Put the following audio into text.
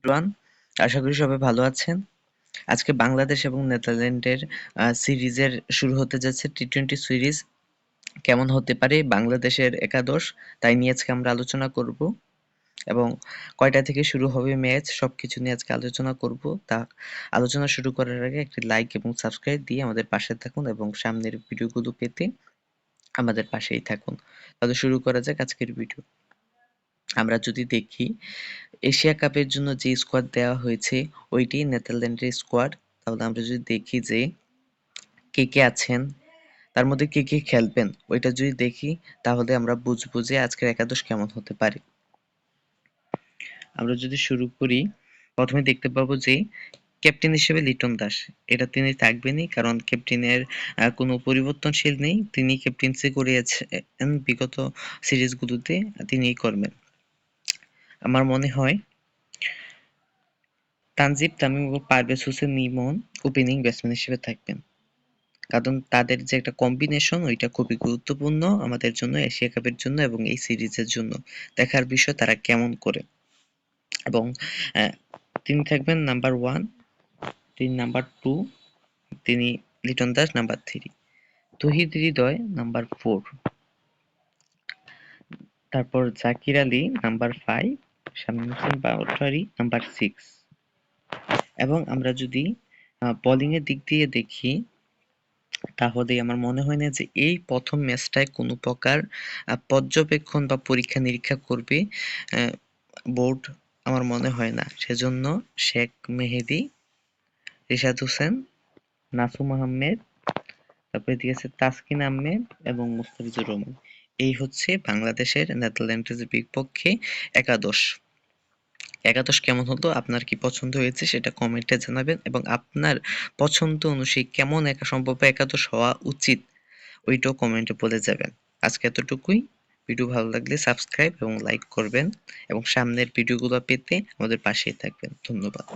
Everyone, আশা করি সবাই ভালো আছেন। আজকে বাংলাদেশ এবং নেদারল্যান্ডের সিরিজের শুরু হতে যাচ্ছে টি টোয়েন্টি সিরিজ। কেমন হতে পারে বাংলাদেশের একাদশ, তাই নিয়ে আজকে আমরা আলোচনা করব। এবং কয়টা থেকে শুরু হবে ম্যাচ, সবকিছু নিয়ে আজকে আলোচনা করব। তা আলোচনা শুরু করার আগে একটি লাইক এবং সাবস্ক্রাইব দিয়ে আমাদের পাশে থাকুন এবং সামনের ভিডিওগুলো পেতে আমাদের পাশেই থাকুন। তাহলে শুরু করা যাক আজকের ভিডিও আমরা যদি দেখি এশিয়া কাপের জন্য যে স্কোয়াড দেওয়া হয়েছে, ওইটি নেদারল্যান্ডের স্কোয়াড তাহলে আমরা যদি দেখি যে কে কে আছেন, তার মধ্যে কে কে খেলবেন, ওইটা যদি দেখি, তাহলে আমরা বুঝব যে আজকের একাদশ কেমন হতে পারে। আমরা যদি শুরু করি, প্রথমে দেখতে পাবো যে ক্যাপ্টেন হিসেবে লিটন দাস, এটা তিনি থাকবেনই, কারণ ক্যাপ্টেনের কোনো পরিবর্তনশীল নেই। তিনি ক্যাপ্টেন্সি করিয়েছেন বিগত সিরিজগুলোতে তিনিই করবেন। আমার মনে হয়, তানজিব, তামিম ও পারভেজ হোসেন ইমন ওপেনিং ব্যাটসম্যান হিসেবে থাকবেন। কারণ তাদের যে একটা কম্বিনেশন ওইটা খুবই গুরুত্বপূর্ণ আমাদের জন্য, এশিয়া কাপের জন্য এবং এই সিরিজের জন্য। দেখার বিষয় তারা কেমন করে। এবং তিনি থাকবেন নাম্বার ওয়ান তিনি নাম্বার টু তিনি Liton Das number three Towhid Hridoy number four তারপর Zakir Ali number five Shamim Patwari number six এবং আমরা যদি বোলিং এর দিক দিয়ে দেখি, তাহলে আমার মনে হয় না যে এই প্রথম ম্যাচটায় কোনো প্রকার পর্যবেক্ষণ বা পরীক্ষা নিরীক্ষা করবে বোর্ড আমার মনে হয় না। সেজন্য শেখ মেহেদি, রিশাদ হোসেন, নাসুম আহমেদ, তারপরে দিকে আছে তাসকিন আহমেদ এবং মুস্তাফিজুর রহমান। এই হচ্ছে বাংলাদেশের নেদারল্যান্ডসের বিপক্ষে একাদশ। একাদশ কেমন হতো আপনার কি পছন্দ হয়েছে? সেটা কমেন্টে জানাবেন এবং আপনার পছন্দ অনুযায়ী কেমন একা সম্ভব একাদশ হওয়া উচিত, ওইটাও কমেন্টে বলে যাবেন। আজকে এতটুকুই। ভিডিও ভালো লাগলে সাবস্ক্রাইব এবং লাইক করবেন এবং সামনের ভিডিওগুলো পেতে আমাদের পাশেই থাকবেন। ধন্যবাদ।